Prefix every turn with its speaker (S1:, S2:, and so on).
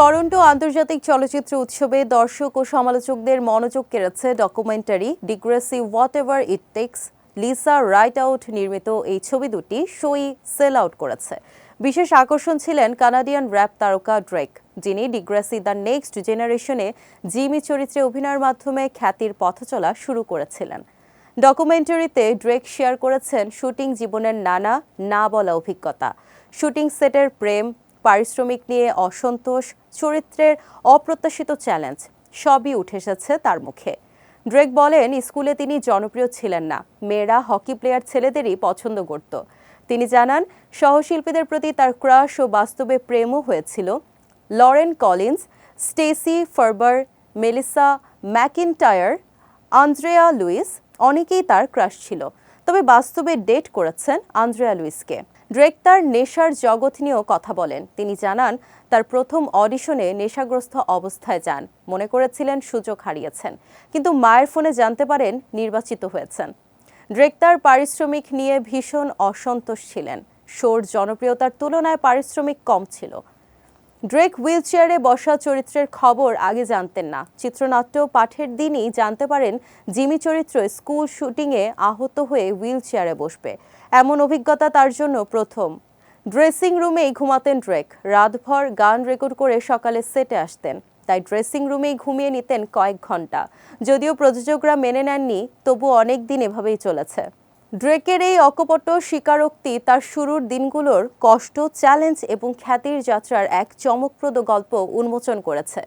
S1: Toronto আন্তর্জাতিক চলচ্চিত্র উৎসবে দর্শক ও সমালোচকদের মনোযোগ কেড়েছে documentary Degrassi whatever it takes, Lisa right out নির্মিত এই ছবি দুটি শোই সেল আউট করেছে। বিশেষ আকর্ষণ ছিলেন কানাডিয়ান র্যাপ তারকা ড্রেক, যিনি ডিগ্রেসি দ্য নেক্সট জেনারেশনে জিমি চরিত্রে অভিনয়ের মাধ্যমে খ্যাতির পথচলা শুরু করেছিলেন। ডকুমেন্টারিতে ড্রেক শেয়ার করেছেন শুটিং জীবনের নানা না বলা অভিজ্ঞতা। শুটিং সেটের প্রেম পারিশ্রমিক নিয়ে অসন্তোষ, চরিত্রের অপ্রত্যাশিত চ্যালেঞ্জ সবই উঠে এসেছে তার মুখে। ড্রেক বলেন, স্কুলে তিনি জনপ্রিয় ছিলেন না। মেয়েরা হকি প্লেয়ার ছেলেদেরই পছন্দ করত। তিনি জানান, সহশিল্পীদের প্রতি তার ক্রাশ ও বাস্তবে প্রেমও হয়েছিল। Lauren Collins, Stacey Farber, Melissa McIntyre, Andrea Lewis, অনেকেই তার ক্রাশ ছিল। তবে বাস্তবে ডেট করেছেন আন্দ্রেয়া লুইসকে। ড্রেক তার নেশার জগৎ নিয়েও কথা বলেন। তিনি জানান, তার প্রথম অডিশনে নেশাগ্রস্ত অবস্থায় যান। মনে করেছিলেন সুযোগ হারিয়েছেন। কিন্তু মায়ের ফোনে জানতে পারেন নির্বাচিত হয়েছেন। ড্রেক তার পারিশ্রমিক নিয়ে ভীষণ অসন্তোষ ছিলেন। শোর জনপ্রিয়তার তুলনায় পারিশ্রমিক কম ছিল। ড্রেক হুইলচেয়ারে বসা চরিত্রের খবর আগে জানতেন না। চিত্রনাট্য পাঠের দিনই জানতে পারেন, জিমি চরিত্র স্কুল শুটিংয়ে আহত হয়ে হুইলচেয়ারে বসবে। এমন অভিজ্ঞতা তার জন্য প্রথম। ড্রেসিং রুমেই ঘুমাতেন ড্রেক। রাতভর গান রেকর্ড করে সকালে সেটে আসতেন। তাই ড্রেসিং রুমেই ঘুমিয়ে নিতেন কয়েক ঘণ্টা যদিও প্রযোজকরা মেনে নেননি তবু অনেক দিন এভাবেই চলেছে। ড্রেকের এই অকপট স্বীকারোক্তি তার শুরুর দিনগুলোর কষ্ট, চ্যালেঞ্জ এবং খ্যাতির যাত্রার এক চমকপ্রদ গল্প উন্মোচন করেছে।